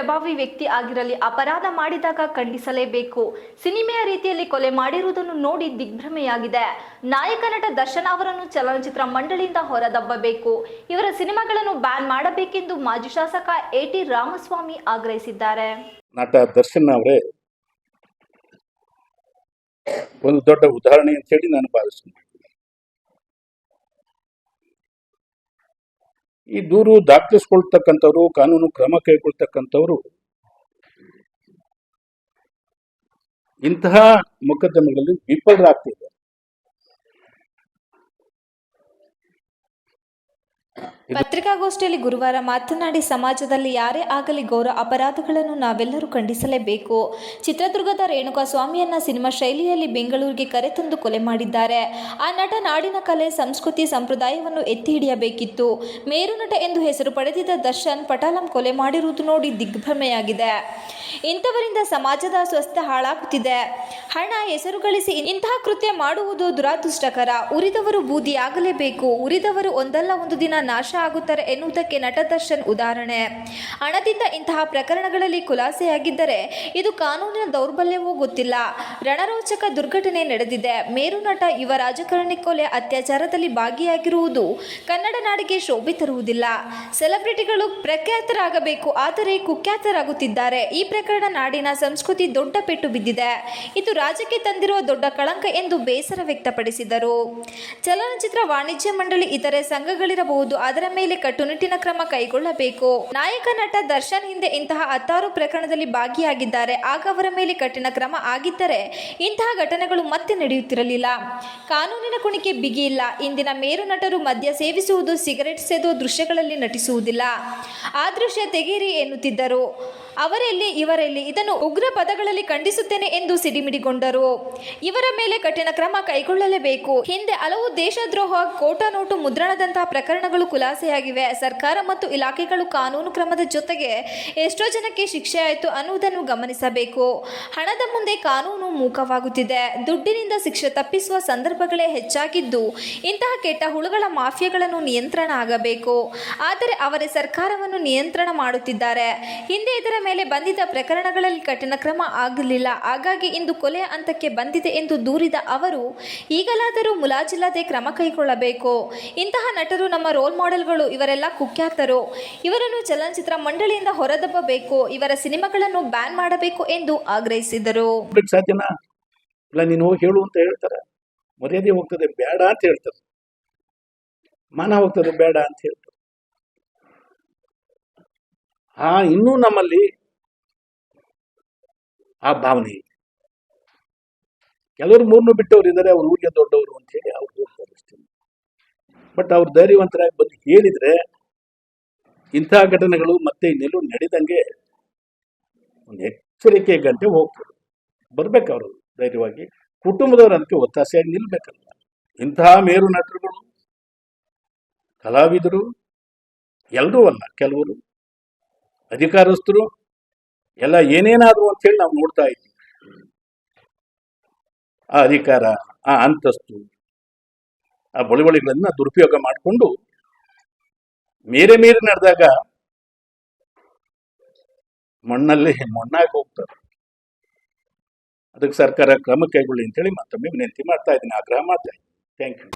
ಪ್ರಭಾವಿ ವ್ಯಕ್ತಿ ಆಗಿರಲಿ, ಅಪರಾಧ ಮಾಡಿದಾಗ ಖಂಡಿಸಲೇಬೇಕು. ಸಿನಿಮೆಯ ರೀತಿಯಲ್ಲಿ ಕೊಲೆ ಮಾಡಿರುವುದನ್ನು ನೋಡಿ ದಿಗ್ಭ್ರಮೆಯಾಗಿದೆ. ನಾಯಕ ನಟ ದರ್ಶನ್ ಅವರನ್ನು ಚಲನಚಿತ್ರ ಮಂಡಳಿಯಿಂದ ಹೊರದಬ್ಬಬೇಕು. ಇವರ ಸಿನಿಮಾಗಳನ್ನು ಬ್ಯಾನ್ ಮಾಡಬೇಕೆಂದು ಮಾಜಿ ಶಾಸಕ ಎ ಟಿ ರಾಮಸ್ವಾಮಿ ಆಗ್ರಹಿಸಿದ್ದಾರೆ. ನಟ ದರ್ಶನ್ ಅವರೇ ಒಂದು ದೊಡ್ಡ ಉದಾಹರಣೆ ಅಂತ ಹೇಳಿ ನಾನು ಭಾವಿಸ್ತೀನಿ. ಈ ದೂರು ದಾಖಲಿಸ್ಕೊಳ್ತಕ್ಕಂಥವ್ರು ಕಾನೂನು ಕ್ರಮ ಕೈಗೊಳ್ತಕ್ಕಂಥವ್ರು ಇಂತಹ ಮೊಕದ್ದಮೆಗಳಲ್ಲಿ ವಿಫಲರಾಗ್ತಿದ್ದಾರೆ. ಪತ್ರಿಕಾಗೋಷ್ಠಿಯಲ್ಲಿ ಗುರುವಾರ ಮಾತನಾಡಿ ಸಮಾಜದಲ್ಲಿ ಯಾರೇ ಆಗಲಿ ಗೌರ ಅಪರಾಧಗಳನ್ನು ನಾವೆಲ್ಲರೂ ಖಂಡಿಸಲೇಬೇಕು. ಚಿತ್ರದುರ್ಗದ ರೇಣುಕಾ ಸ್ವಾಮಿಯನ್ನ ಸಿನಿಮಾ ಶೈಲಿಯಲ್ಲಿ ಬೆಂಗಳೂರಿಗೆ ಕರೆತಂದು ಕೊಲೆ ಮಾಡಿದ್ದಾರೆ. ಆ ನಟ ನಾಡಿನ ಕಲೆ, ಸಂಸ್ಕೃತಿ, ಸಂಪ್ರದಾಯವನ್ನು ಎತ್ತಿ ಹಿಡಿಯಬೇಕಿತ್ತು. ಮೇರು ನಟ ಎಂದು ಹೆಸರು ಪಡೆದಿದ್ದ ದರ್ಶನ್ ಪಟಾಲಂ ಕೊಲೆ ಮಾಡಿರುವುದು ನೋಡಿ ದಿಗ್ಭ್ರಮೆಯಾಗಿದೆ. ಇಂಥವರಿಂದ ಸಮಾಜದ ಸ್ವಸ್ಥ ಹಾಳಾಗುತ್ತಿದೆ. ಹಣ, ಹೆಸರು ಗಳಿಸಿ ಇಂತಹ ಕೃತ್ಯ ಮಾಡುವುದು ದುರಾದೃಷ್ಟಕರ. ಉರಿದವರು ಬೂದಿಯಾಗಲೇಬೇಕು. ಉರಿದವರು ಒಂದಲ್ಲ ಒಂದು ದಿನ ನಾಶ ಆಗುತ್ತಾರೆ ಎನ್ನುವುದಕ್ಕೆ ನಟ ದರ್ಶನ್ ಉದಾಹರಣೆ. ಹಣದಿಂದ ಇಂತಹ ಪ್ರಕರಣಗಳಲ್ಲಿ ಖುಲಾಸೆಯಾಗಿದ್ದರೆ ಇದು ಕಾನೂನಿನ ದೌರ್ಬಲ್ಯವೂ ಗೊತ್ತಿಲ್ಲ. ರಣರೋಚಕ ದುರ್ಘಟನೆ ನಡೆದಿದೆ. ಮೇರು ನಟ ಯುವ ರಾಜಕಾರಣಿ ಕೊಲೆ ಅತ್ಯಾಚಾರದಲ್ಲಿ ಭಾಗಿಯಾಗಿರುವುದು ಕನ್ನಡ ನಾಡಿಗೆ ಶೋಭೆ ತರುವುದಿಲ್ಲ. ಸೆಲೆಬ್ರಿಟಿಗಳು ಪ್ರಖ್ಯಾತರಾಗಬೇಕು, ಆದರೆ ಕುಖ್ಯಾತರಾಗುತ್ತಿದ್ದಾರೆ. ಈ ಪ್ರಕರಣ ನಾಡಿನ ಸಂಸ್ಕೃತಿ ದೊಡ್ಡ ಪೆಟ್ಟು ಬಿದ್ದಿದೆ. ಇದು ರಾಜ್ಯಕ್ಕೆ ತಂದಿರುವ ದೊಡ್ಡ ಕಳಂಕ ಎಂದು ಬೇಸರ ವ್ಯಕ್ತಪಡಿಸಿದರು. ಚಲನಚಿತ್ರ ವಾಣಿಜ್ಯ ಮಂಡಳಿ ಇತರೆ ಸಂಘಗಳಿರಬಹುದು ಅದರ ಮೇಲೆ ಕಟ್ಟುನಿಟ್ಟಿನ ಕ್ರಮ ಕೈಗೊಳ್ಳಬೇಕು. ನಾಯಕ ನಟ ದರ್ಶನ್ ಹಿಂದೆ ಇಂತಹ ಹತ್ತಾರು ಪ್ರಕರಣದಲ್ಲಿ ಭಾಗಿಯಾಗಿದ್ದಾರೆ. ಆಗ ಅವರ ಮೇಲೆ ಕಠಿಣ ಕ್ರಮ ಆಗಿದ್ದರೆ ಇಂತಹ ಘಟನೆಗಳು ಮತ್ತೆ ನಡೆಯುತ್ತಿರಲಿಲ್ಲ. ಕಾನೂನಿನ ಕುಣಿಕೆ ಬಿಗಿ ಇಲ್ಲ. ಇಂದಿನ ಮೇರು ನಟರು ಮದ್ಯ ಸೇವಿಸುವುದು, ಸಿಗರೆಟ್ ಸೇದುವ ದೃಶ್ಯಗಳಲ್ಲಿ ನಟಿಸುವುದಿಲ್ಲ. ಆ ದೃಶ್ಯ ತೆಗೀರಿ ಎನ್ನುತ್ತಿದ್ದರು. ಅವರೆಲ್ಲಿ, ಇವರೆಲ್ಲಿ, ಇದನ್ನು ಉಗ್ರ ಪದಗಳಲ್ಲಿ ಖಂಡಿಸುತ್ತೇನೆ ಎಂದು ಸಿಡಿಮಿಡಿಗೊಂಡರು. ಇವರ ಮೇಲೆ ಕಠಿಣ ಕ್ರಮ ಕೈಗೊಳ್ಳಲೇಬೇಕು. ಹಿಂದೆ ಹಲವು ದೇಶದ್ರೋಹ, ಕೋಟಾ ನೋಟು, ಮುದ್ರಣದಂತಹ ಪ್ರಕರಣಗಳು ಖುಲಾಸೆಯಾಗಿವೆ ಸರ್ಕಾರ ಮತ್ತು ಇಲಾಖೆಗಳು ಕಾನೂನು ಕ್ರಮದ ಜೊತೆಗೆ ಎಷ್ಟೋ ಜನಕ್ಕೆ ಶಿಕ್ಷೆ ಆಯಿತು ಅನ್ನುವುದನ್ನು ಗಮನಿಸಬೇಕು. ಹಣದ ಮುಂದೆ ಕಾನೂನು ಮೂಕವಾಗುತ್ತಿದೆ. ದುಡ್ಡಿನಿಂದ ಶಿಕ್ಷೆ ತಪ್ಪಿಸುವ ಸಂದರ್ಭಗಳೇ ಹೆಚ್ಚಾಗಿದ್ದು, ಇಂತಹ ಕೆಟ್ಟ ಹುಳುಗಳ ಮಾಫಿಯಾಗಳನ್ನು ನಿಯಂತ್ರಣ ಆಗಬೇಕು. ಆದರೆ ಅವರೇ ಸರ್ಕಾರವನ್ನು ನಿಯಂತ್ರಣ ಮಾಡುತ್ತಿದ್ದಾರೆ. ಹಿಂದೆ ಇದರ ಮೇಲೆ ಬಂದಿದ್ದ ಪ್ರಕರಣಗಳಲ್ಲಿ ಕಠಿಣ ಕ್ರಮ ಆಗಲಿಲ್ಲ. ಹಾಗಾಗಿ ಇಂದು ಕೊಲೆಯ ಹಂತಕ್ಕೆ ಬಂದಿದೆ ಎಂದು ದೂರಿದ ಅವರು, ಈಗಲಾದರೂ ಮುಲಾಜಿಲ್ಲದೆ ಕ್ರಮ ಕೈಗೊಳ್ಳಬೇಕು. ಇಂತಹ ನಟರು ನಮ್ಮ ರೋಲ್ ಮಾಡೆಲ್ಗಳು ಇವರೆಲ್ಲ ಕುಖ್ಯಾತರು. ಇವರನ್ನು ಚಲನಚಿತ್ರ ಮಂಡಳಿಯಿಂದ ಹೊರದಬ್ಬಬೇಕು. ಇವರ ಸಿನಿಮಾಗಳನ್ನು ಬ್ಯಾನ್ ಮಾಡಬೇಕು ಎಂದು ಆಗ್ರಹಿಸಿದರು. ಸಾಧ್ಯನಾ? ಇಲ್ಲ, ನೀನು ಹೇಳು ಅಂತ ಹೇಳ್ತಾರೆ. ಮರ್ಯಾದೆ ಹೋಗ್ತದೆ, ಬೇಡ ಅಂತ ಹೇಳ್ತಾರೆ. ಮಾನ ಹೋಗ್ತದೆ, ಬೇಡ ಅಂತ ಹೇಳ್ತಾರೆ. ಆ, ಇನ್ನೂ ನಮ್ಮಲ್ಲಿ ಆ ಭಾವನೆ ಇದೆ. ಕೆಲವರು ಮೂರ್ನು ಬಿಟ್ಟವರು ಇದ್ದಾರೆ ಅವ್ರ ಊರಿಗೆ ದೊಡ್ಡವರು ಅಂತ ಹೇಳಿ ಅವ್ರು ಬಟ್ ಅವ್ರು ಧೈರ್ಯವಂತರಾಗಿ ಬಂದು ಹೇಳಿದ್ರೆ ಇಂತಹ ಘಟನೆಗಳು ಮತ್ತೆ ಇನ್ನೆಲ್ಲೂ ನಡೆದಂಗೆ ಒಂದು ಎಚ್ಚರಿಕೆ ಗಂಟೆ ಹೋಗ್ತದೆ. ಬರ್ಬೇಕು ಅವರು ಧೈರ್ಯವಾಗಿ. ಕುಟುಂಬದವರು ಅದಕ್ಕೆ ಒತ್ತಾಸೆಯಾಗಿ ನಿಲ್ಬೇಕಲ್ಲ. ಇಂತಹ ಮೇರು ನಟರುಗಳು, ಕಲಾವಿದರು ಎಲ್ಲರೂ ಅಲ್ಲ, ಕೆಲವರು, ಅಧಿಕಾರಸ್ಥರು, ಎಲ್ಲ ಏನೇನಾದ್ರು ಅಂತ ಹೇಳಿ ನಾವು ನೋಡ್ತಾ ಇದ್ದೀವಿ. ಆ ಅಧಿಕಾರ, ಆ ಅಂತಸ್ತು ಆ ಬಳುವಳಿಗಳನ್ನ ದುರುಪಯೋಗ ಮಾಡಿಕೊಂಡು ಮೇರೆ ಮೇರೆ ನಡೆದಾಗ ಮಣ್ಣಲ್ಲಿ ಮಣ್ಣಾಗಿ ಹೋಗ್ತಾರೆ ಅದಕ್ಕೆ ಸರ್ಕಾರ ಕ್ರಮ ಕೈಗೊಳ್ಳಿ ಅಂತೇಳಿ ಮತ್ತೊಮ್ಮೆ ವಿನಂತಿ ಮಾಡ್ತಾ ಇದ್ದೀನಿ. ಆಗ್ರಹ ಮಾಡ್ತಾ ಇದ್ದೀನಿ ಥ್ಯಾಂಕ್ ಯು